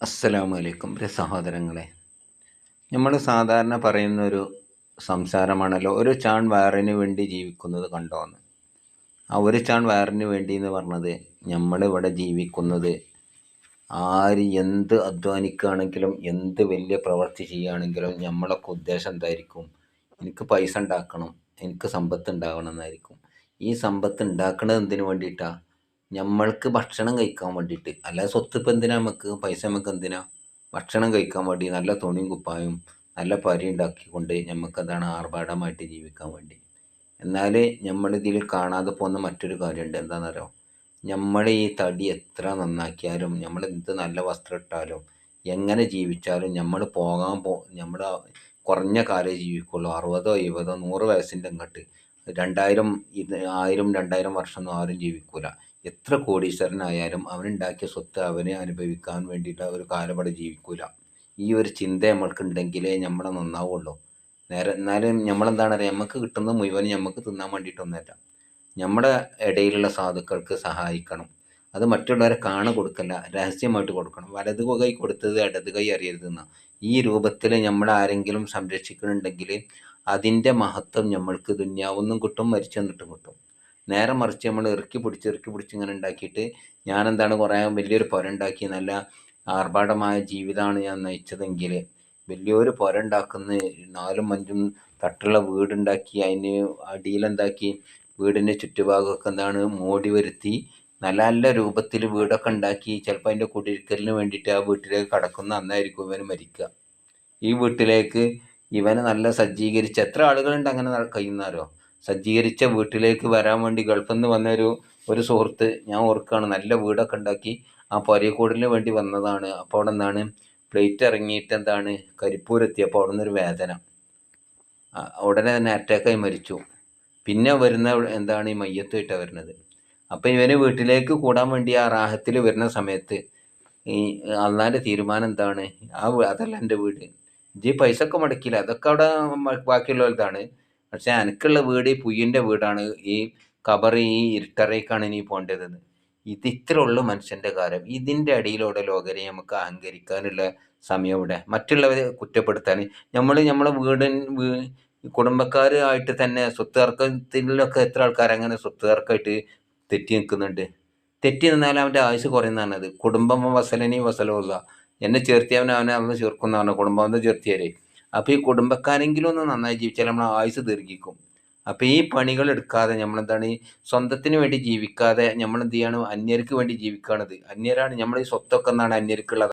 അസ്സലാമു അലൈക്കും പ്രിയ സഹോദരങ്ങളെ. നമ്മൾ സാധാരണ പറയുന്ന ഒരു സംസാരമാണല്ലോ ഒരു ചാൺ വയറിന് വേണ്ടി ജീവിക്കുന്നത് കണ്ടോന്ന്. ആ ഒരു ചാൺ വയറിന് വേണ്ടി എന്ന് പറഞ്ഞത് നമ്മളിവിടെ ജീവിക്കുന്നത് ആര് എന്ത് അധ്വാനിക്കുകയാണെങ്കിലും എന്ത് വലിയ പ്രവൃത്തി ചെയ്യുകയാണെങ്കിലും നമ്മളൊക്കെ ഉദ്ദേശം എന്തായിരിക്കും? എനിക്ക് പൈസ ഉണ്ടാക്കണം എനിക്ക് സമ്പത്ത് ഉണ്ടാകണം എന്നായിരിക്കും. ഈ സമ്പത്ത് ഉണ്ടാക്കുന്നത് എന്തിനു വേണ്ടിയിട്ടാണ് നമ്മൾക്ക് ഭക്ഷണം കഴിക്കാൻ വേണ്ടിയിട്ട്. അല്ലാതെ സ്വത്ത് ഇപ്പം എന്തിനാ നമുക്ക് പൈസ നമുക്ക് എന്തിനാ? ഭക്ഷണം കഴിക്കാൻ വേണ്ടി നല്ല തുണിയും കുപ്പായും നല്ല പരി ഉണ്ടാക്കിക്കൊണ്ട് നമുക്ക് എന്താണ് ആർഭാടമായിട്ട് ജീവിക്കാൻ വേണ്ടി. എന്നാൽ നമ്മളിതിൽ കാണാതെ പോകുന്ന മറ്റൊരു കാര്യമുണ്ട്. എന്താണെന്നറിയോ നമ്മൾ ഈ തടി എത്ര നന്നാക്കിയാലും നമ്മൾ എന്ത് നല്ല വസ്ത്രം ഇട്ടാലും എങ്ങനെ ജീവിച്ചാലും നമ്മൾ പോകാൻ പോ നമ്മൾ കുറഞ്ഞ കാലേ ജീവിക്കുള്ളൂ. അറുപതോ എഴുപതോ നൂറ് വയസ്സിന്റെ അങ്ങോട്ട് രണ്ടായിരം ആയിരം രണ്ടായിരം വർഷമൊന്നും ആരും ജീവിക്കൂല. എത്ര കോടീശ്വരനായാലും അവനുണ്ടാക്കിയ സ്വത്ത് അവനെ അനുഭവിക്കാൻ വേണ്ടിയിട്ട് ഒരു കാലപട ജീവിക്കൂല. ഈ ഒരു ചിന്ത നമ്മൾക്ക് ഉണ്ടെങ്കിലേ നമ്മളെ നന്നാവുള്ളൂ. നേരെ എന്നാലും നമ്മളെന്താണ് പറയുക നമുക്ക് കിട്ടുന്ന മുഴുവൻ നമുക്ക് തിന്നാൻ വേണ്ടിയിട്ടൊന്നുമല്ല നമ്മുടെ ഇടയിലുള്ള സാധുക്കൾക്ക് സഹായിക്കണം. അത് മറ്റുള്ളവരെ കാണു കൊടുക്കല്ല രഹസ്യമായിട്ട് കൊടുക്കണം. വലത് കൈ കൊടുത്തത് ഇടത് കൈ അറിയരുതെന്ന. ഈ രൂപത്തിൽ നമ്മൾ ആരെങ്കിലും സംരക്ഷിക്കുന്നുണ്ടെങ്കിൽ അതിന്റെ മഹത്വം നമ്മൾക്ക് ദുന്യാവൊന്നും കിട്ടും മരിച്ചെന്നിട്ടും കിട്ടും. നേരെ മറിച്ച് നമ്മൾ ഇറക്കി പിടിച്ച് ഇറക്കി പിടിച്ച് ഇങ്ങനെ ഉണ്ടാക്കിയിട്ട് ഞാനെന്താണ് കുറേ വലിയൊരു പുര ഉണ്ടാക്കി. നല്ല ആർഭാടമായ ജീവിതമാണ് ഞാൻ നയിച്ചതെങ്കിൽ വലിയൊരു പുര ഉണ്ടാക്കുന്ന നാലും അഞ്ചും തട്ടുള്ള വീടുണ്ടാക്കി അതിന് അടിയിലെന്താക്കി വീടിന്റെ ചുറ്റുഭാഗമൊക്കെ എന്താണ് മോടി വരുത്തി നല്ല നല്ല രൂപത്തിൽ വീടൊക്കെ ഉണ്ടാക്കി ചിലപ്പോൾ അതിന്റെ കുടിയിരിക്കലിന് വേണ്ടിയിട്ട് ആ വീട്ടിലേക്ക് കടക്കുന്ന അന്നായിരിക്കും ഇവന് മരിക്കുക. ഈ വീട്ടിലേക്ക് ഇവനെ നല്ല സജ്ജീകരിച്ച് എത്ര ആളുകളുണ്ട് അങ്ങനെ കഴിയുന്നാരോ സജ്ജീകരിച്ച വീട്ടിലേക്ക് വരാൻ വേണ്ടി ഗൾഫിൽ നിന്ന് വന്ന ഒരു ഒരു സുഹൃത്ത് ഞാൻ ഓർക്കുകയാണ് നല്ല വീടൊക്കെ ഉണ്ടാക്കി ആ പൊരയക്കൂടിന് വേണ്ടി വന്നതാണ്. അപ്പോൾ അവിടെ എന്താണ് പ്ലേറ്റ് ഇറങ്ങിയിട്ട് എന്താണ് കരിപ്പൂരെത്തിയപ്പോൾ അവിടെ നിന്നൊരു വേദന. ഉടനെ തന്നെ അറ്റാക്കായി മരിച്ചു. പിന്നെ വരുന്ന എന്താണ് ഈ മയ്യത്തുമായിട്ടാണ് വരുന്നത്. അപ്പം ഇവന് വീട്ടിലേക്ക് കൂടാൻ വേണ്ടി ആ റാഹത്തിൽ വരുന്ന സമയത്ത് ഈ അള്ളാന്റെ തീരുമാനം എന്താണ്? ആ അതല്ല എന്റെ വീട്. ജി പൈസ ഒക്കെ മുടക്കില്ല അതൊക്കെ അവിടെ ബാക്കിയുള്ളവർത്താണ് പക്ഷെ എനിക്കുള്ള വീട് ഈ പുയ്യന്റെ വീടാണ്. ഈ കബർ ഈ ഇരുട്ടറേക്കാണ് ഇനി പോകേണ്ടതെന്ന് ഇത് ഇത്രയുള്ള മനുഷ്യന്റെ കാര്യം. ഇതിന്റെ അടിയിലൂടെ ലോകരെ നമുക്ക് അഹങ്കരിക്കാനുള്ള സമയം ഇവിടെ മറ്റുള്ളവരെ കുറ്റപ്പെടുത്താൻ. നമ്മൾ നമ്മളെ വീട് കുടുംബക്കാരായിട്ട് തന്നെ സ്വത്ത് തർക്കത്തിലൊക്കെ എത്ര ആൾക്കാർ അങ്ങനെ സ്വത്ത് തർക്കമായിട്ട് തെറ്റി നിൽക്കുന്നുണ്ട്. തെറ്റി നിന്നാൽ അവന്റെ ആയുസ് അത്. കുടുംബം വസലനി വസലമുള്ള എന്നെ ചേർത്തി അവനെ അന്ന് ചേർക്കുന്നതാണ് കുടുംബം ചേർത്തിയാലേ. അപ്പോൾ ഈ കുടുംബക്കാരെങ്കിലും ഒന്ന് നന്നായി ജീവിച്ചാൽ നമ്മൾ ആയുസ് ദീർഘിക്കും. അപ്പോൾ ഈ പണികൾ എടുക്കാതെ നമ്മളെന്താണ് സ്വന്തത്തിന് വേണ്ടി ജീവിക്കാതെ നമ്മൾ എന്ത് ചെയ്യാണ്? അന്യർക്ക് വേണ്ടി ജീവിക്കുകയാണത് അന്യരാണ് നമ്മൾ ഈ സ്വത്തൊക്കെ എന്നാണ് അന്യർക്കുള്ളത്.